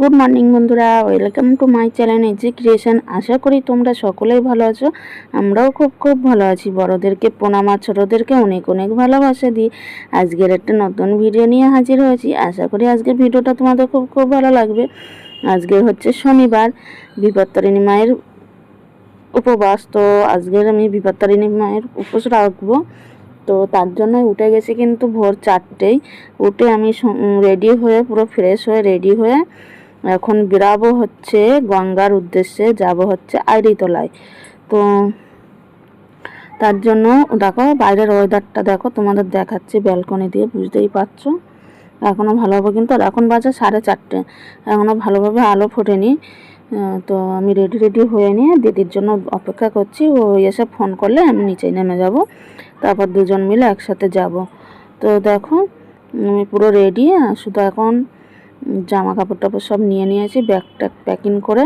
Good morning বন্ধুরা। Welcome to my channel AG creation আশা করি তোমরা সকলেই ভালো আছো। আমরাও খুব খুব ভালো আছি। বড়োদেরকে প্রণাম আর ছোটোদেরকে অনেক অনেক ভালোবাসা দিই। আজকের একটা নতুন ভিডিও নিয়ে হাজির হয়েছি। আশা করি আজকের ভিডিওটা তোমাদের খুব খুব ভালো লাগবে। আজকে হচ্ছে শনিবার। বিপত্তারিণী মায়ের উপবাস, তো আজকের আমি বিপত্তারিণী মায়ের উপোস রাখব। তো তার জন্য উঠে গেছি কিন্তু ভোর চারটেই। উঠে আমি রেডি হয়ে, পুরো ফ্রেশ হয়ে রেডি হয়ে এখন বেরাবো হচ্ছে গঙ্গার উদ্দেশ্যে, যাব হচ্ছে আইরিতলায় তো তার জন্য দেখো বাইরের ওয়েদারটা দেখো, তোমাদের দেখাচ্ছি ব্যালকনি দিয়ে, বুঝতেই পারছ? এখনও ভালোভাবে কিন্তু এখন বাজে সাড়ে চারটে। এখনও ভালোভাবে আলো ফোটেনি। তো আমি রেডি রেডি হয়ে নিয়ে দিদির জন্য অপেক্ষা করছি। ও এসে ফোন করলে আমি নিচে নেমে যাব। তারপর দুজন মিলে একসাথে যাব। তো দেখো, আমি পুরো রেডি শুধু এখন জামা কাপড় টাপড় সব নিয়ে নিয়েছি ব্যাগ ট্যাগ প্যাকিং করে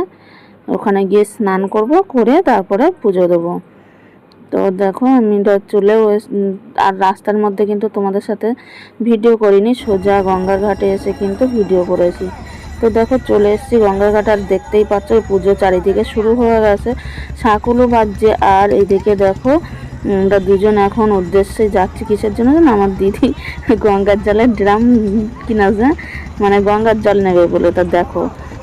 ওখানে গিয়ে স্নান করব, করে তারপরে পুজো দেবো। তো দেখো, আমি তো চলেও আর রাস্তার মধ্যে কিন্তু তোমাদের সাথে ভিডিও করিনি, সোজা গঙ্গার ঘাটে এসে কিন্তু ভিডিও করেছি। তো দেখো, চলে এসেছি গঙ্গার ঘাট আর দেখতেই পাচ্ছ ওই পুজো চারিদিকে শুরু হয়ে গেছে। সাঁকুলো বাজছে, আর এইদিকে দেখো আমরা দুজন এখন উদ্দেশ্যে যাচ্ছি কিসের জন্য জানো? আমার দিদি গঙ্গার জলের ড্রাম কিনা মানে গঙ্গার জল নেবে বলে। তা দেখো,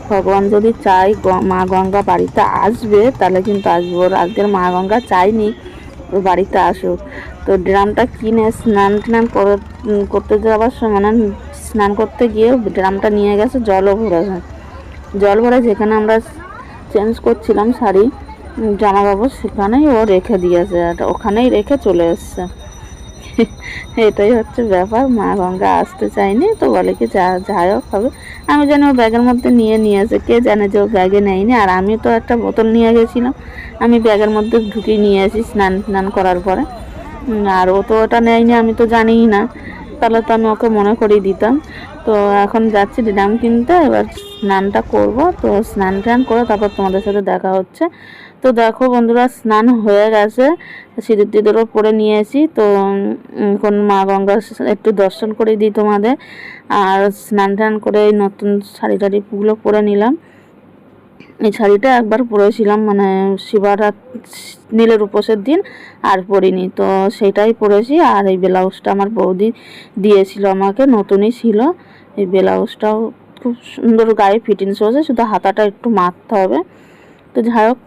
ভগবান যদি চাই মা গঙ্গা বাড়িতে আসবে, তাহলে কিন্তু আসব। আজকের মা গঙ্গা চাইনি ও বাড়িতে আসুক। তো ড্রামটা কিনে স্নান টান করে করতে যাওয়ার সময় মানে স্নান করতে গিয়ে ড্রামটা নিয়ে গেছে, জলও ভরেছে জল ভরে যেখানে আমরা চেঞ্জ করছিলাম শাড়ি জামা কাপড় সেখানেই ও রেখে দিয়েছে, আর ওখানেই রেখে চলে এসছে। এটাই হচ্ছে ব্যাপার, মা গঙ্গা আসতে চায়নি তো বলে কি যা, যাই হোক হবে। আমি জানি ও ব্যাগের মধ্যে নিয়ে নিয়ে নিয়েছে, কে জানে যে ও ব্যাগে নেয়নি। আর আমি তো একটা বোতল নিয়ে গেছিলাম, আমি ব্যাগের মধ্যে ঢুকিয়ে নিয়ে আসি স্নান স্নান করার পরে। আর ও তো ওটা নেয়নি, আমি তো জানিই না। তাহলে তো আমি ওকে মনে করিয়ে দিতাম। তো এখন যাচ্ছি ড্রাম কিনতে, এবার স্নানটা করব। তো স্নান টান করে তারপর তোমাদের সাথে দেখা হচ্ছে। তো দেখো বন্ধুরা, স্নান হয়ে গেছে। সিঁদুর টিদুরও পরে নিয়েছি তো এখন মা গঙ্গার একটু দর্শন করে দিই তোমাদের। আর স্নান টান করে এই নতুন শাড়ি টাড়িগুলো পরে নিলাম। এই শাড়িটা একবার পরেছিলাম মানে শিবরাত, নীলের উপোসের দিন আর পরিনি। তো সেটাই পরেছি। আর এই ব্লাউজটা আমার বৌদি দিয়েছিল আমাকে, নতুনই ছিল। এই ব্লাউজটাও খুব সুন্দর গায়ে ফিটিংস হয়েছে, শুধু হাতাটা একটু মারতে হবে। তো যাই হোক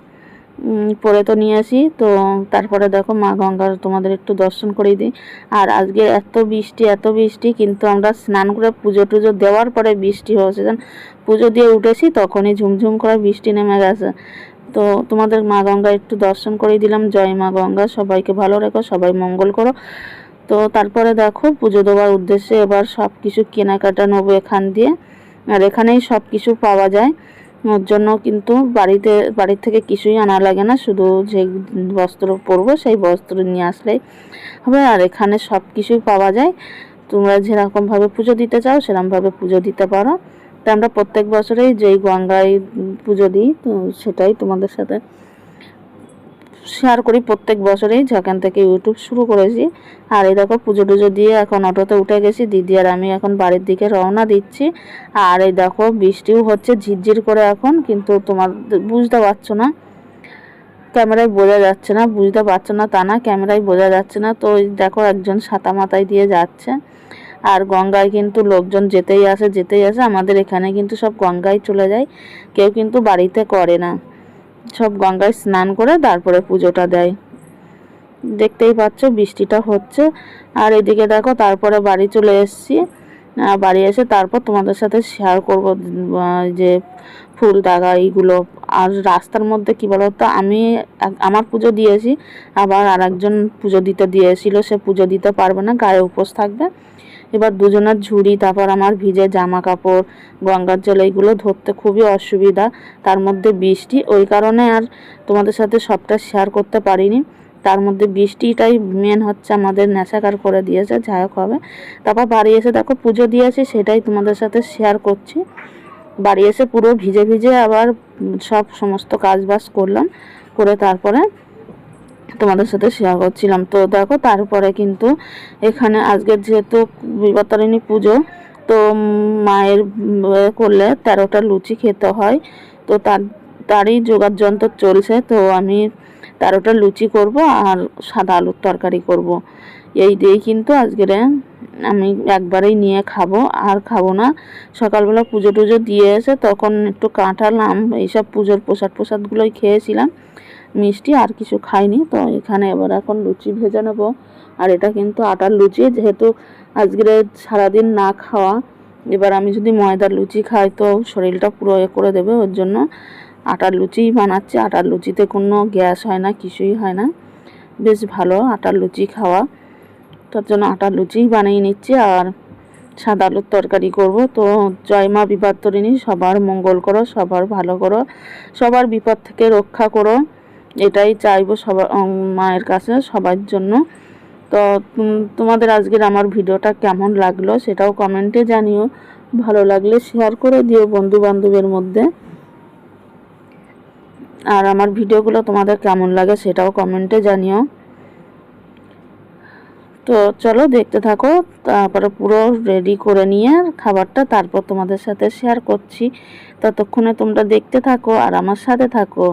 পরে তো নিয়ে আসি। তো তারপরে দেখো মা গঙ্গার তোমাদের একটু দর্শন করে দিই। আর আজকে এত বৃষ্টি এত বৃষ্টি, কিন্তু আমরা স্নান করে পুজো টুজো দেওয়ার পরে বৃষ্টি হয়েছে পুজো দিয়ে উঠেছি, তখনই ঝুমঝুম করে বৃষ্টি নেমে গেছে। তো তোমাদের মা গঙ্গা একটু দর্শন করে দিলাম। জয় মা গঙ্গা, সবাইকে ভালো রেখো, সবাই মঙ্গল করো। তো তারপরে দেখো পুজো দেওয়ার উদ্দেশ্যে এবার সব কিছু কেনাকাটা নেব এখান দিয়ে। আর এখানেই সব কিছু পাওয়া যায়। ওর জন্য কিন্তু বাড়িতে, বাড়ির থেকে কিছুই আনা লাগে না। শুধু যে বস্ত্র পরবো সেই বস্ত্র নিয়ে আসলেই হবে। আর এখানে সব কিছুই পাওয়া যায়। তোমরা যেরকমভাবে পুজো দিতে চাও সেরকমভাবে পুজো দিতে পারো। তো আমরা প্রত্যেক বছরেই যেই গঙ্গায় পুজো দিই, তো সেটাই তোমাদের সাথে শেয়ার করি প্রত্যেক বছরেই, যেখান থেকে ইউটিউব শুরু করেছি। আর এই দেখো, পুজো টুজো দিয়ে এখন অটোতে উঠে গেছি। দিদি আর আমি এখন বাড়ির দিকে রওনা দিচ্ছি। আর এই দেখো, বৃষ্টিও হচ্ছে ঝিরঝির করে এখন, কিন্তু তোমার বুঝতে পারছ না। ক্যামেরায় বোঝা যাচ্ছে না, বুঝতে পারছ না তা না, ক্যামেরায় বোঝা যাচ্ছে না। তো দেখো, একজন ছাতা মাথায় দিয়ে যাচ্ছে। আর গঙ্গায় কিন্তু লোকজন যেতেই আসে যেতেই আসে। আমাদের এখানে কিন্তু সব গঙ্গায় চলে যায়। কেউ কিন্তু বাড়িতে করে না। সব গঙ্গায় স্নান করে তারপরে পুজোটা দেয়। দেখতেই পাচ্ছ বৃষ্টিটা হচ্ছে। আর এদিকে দেখো তারপরে বাড়ি চলে এসেছি। বাড়ি এসে তারপর তোমাদের সাথে শেয়ার করব যে ফুল দাগা এইগুলো। আর রাস্তার মধ্যে কি বলতো, আমি আমার পুজো দিয়েছি, আবার আর একজন পুজো দিতে দিয়েছিল, সে পুজো দিতে পারবে না, গায়ে উপোস থাকবে। এবার দুজনের ঝুড়ি, তারপর আমার ভিজে জামা কাপড় গঙ্গার জল এইগুলো ধরতে খুবই অসুবিধা। তার মধ্যে বৃষ্টি, ওই কারণে আর তোমাদের সাথে সবটা শেয়ার করতে পারিনি। তার মধ্যে বৃষ্টিটাই মেন হচ্ছে, আমাদের নেশাকার করে দিয়েছে, যাই হোক হবে। তারপর বাড়ি এসে দেখো পুজো দিয়েছি সেটাই তোমাদের সাথে শেয়ার করছি। বাড়ি এসে পুরো ভিজে ভিজে আবার সব সমস্ত কাজ বাজ করলাম, করে তারপরে তোমাদের সাথে শেয়ার করছিলাম। তো দেখো, তারপরে কিন্তু এখানে আজকের যেহেতু বিপত্তারিণী পুজো, তো মায়ের করলে তেরোটা লুচি খেতে হয়। তো তার, তারই জোগাড় যন্ত্র চলছে, তো আমি তেরোটা লুচি করব আর সাদা আলুর তরকারি করব। এই দিয়েই কিন্তু আজকের আমি একবারেই নিয়ে খাব, আর খাব না। সকালবেলা পুজো টুজো দিয়ে এসে তখন একটু কাঁঠালাম এইসব পুজোর প্রসাদ, প্রসাদগুলোই খেয়েছিলাম। মিষ্টি, আর কিছু খাইনি। তো এখানে এবার এখন লুচি ভেজে নেব। আর এটা কিন্তু আটার লুচি, যেহেতু আজকের সারাদিন না খাওয়া, এবার আমি যদি ময়দার লুচি খাই, তো শরীরটা পুরো এ করে দেবে ওর জন্য। আটার লুচিই বানাচ্ছি। আটার লুচিতে কোনো গ্যাস হয় না, কিছুই হয় না। বেশ ভালো আটার লুচি খাওয়া। তার জন্য আটার লুচিই বানিয়ে নিচ্ছি, আর সাদা আলুর তরকারি করব। তো জয় মা বিপত্তরিণী, সবার মঙ্গল করো, সবার ভালো করো, সবার বিপদ থেকে রক্ষা করো। এটাই চাইব সবার মায়ের কাছে সবার জন্য। তো তোমাদের আজকের আমার ভিডিওটা কেমন লাগল সেটাও কমেন্টে জানিও। ভালো লাগলে শেয়ার করে দিও বন্ধু বান্ধবের মধ্যে। আর আমার ভিডিওগুলো তোমাদের কেমন লাগে সেটাও কমেন্টে জানিও। তো চলো দেখতে থাকো, তারপরে পুরো রেডি করে নিয়ে খাবারটা তারপর তোমাদের সাথে শেয়ার করছি। ততক্ষণে তোমরা দেখতে থাকো আর আমার সাথে থাকো।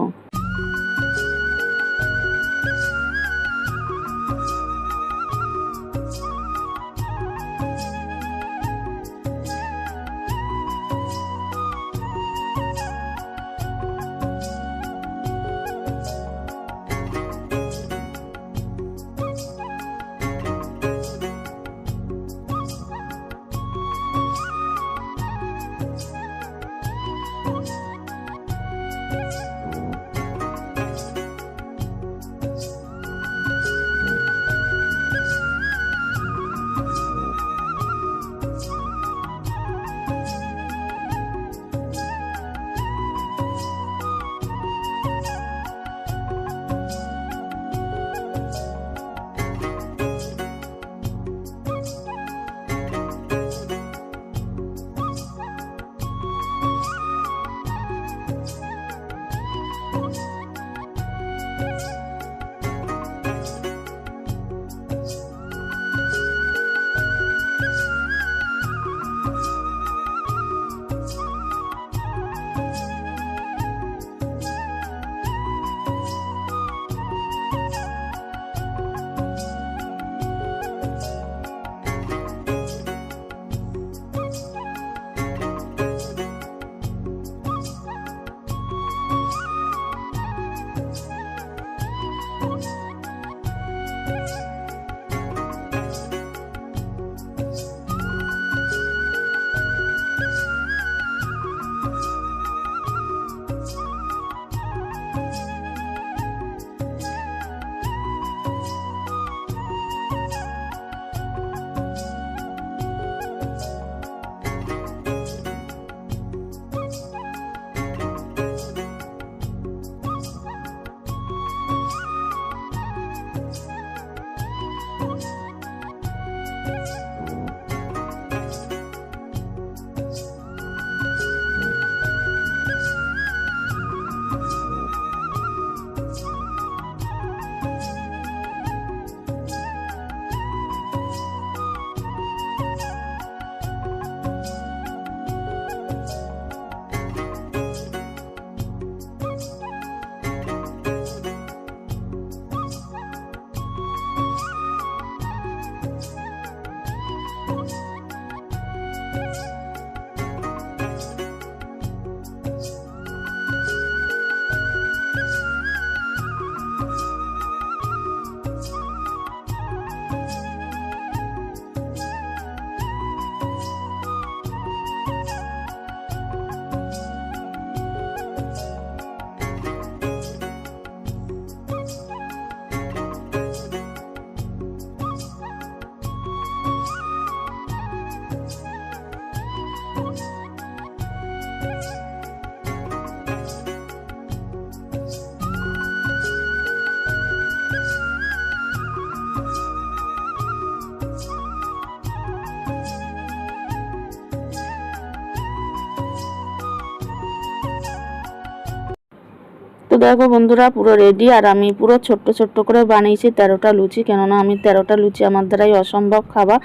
দেখো বন্ধুরা, পুরো রেডি আর আমি পুরো ছোট্ট ছোট্ট করে বানিয়েছি তেরোটা লুচি। কেননা আমি তেরোটা লুচি আমার দ্বারাই অসম্ভব খাওয়া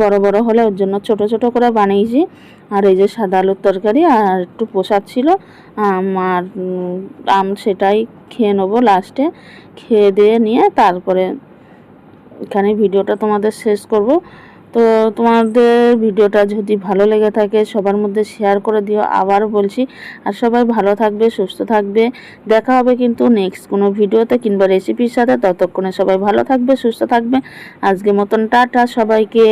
বড় বড় হলে ওর জন্য ছোট ছোট করে বানিয়েছি। আর এই যে সাদা আলুর তরকারি আর একটু প্রসাদ ছিল আর আম সেটাই খেয়ে নেব লাস্টে খেয়ে দিয়ে নিয়ে তারপরে এখানে ভিডিওটা তোমাদের শেষ করব। তো তোমাদের ভিডিওটা যদি ভালো লেগে থাকে, সবার মধ্যে শেয়ার করে দিও। আবার বলছি, আর সবাই ভালো থাকবে, সুস্থ থাকবে। দেখা হবে কিন্তু নেক্সট কোনো ভিডিওতে কিংবা রেসিপির সাথে। ততক্ষণে সবাই ভালো থাকবে, সুস্থ থাকবে। আজকে মতন টাটা সবাইকে।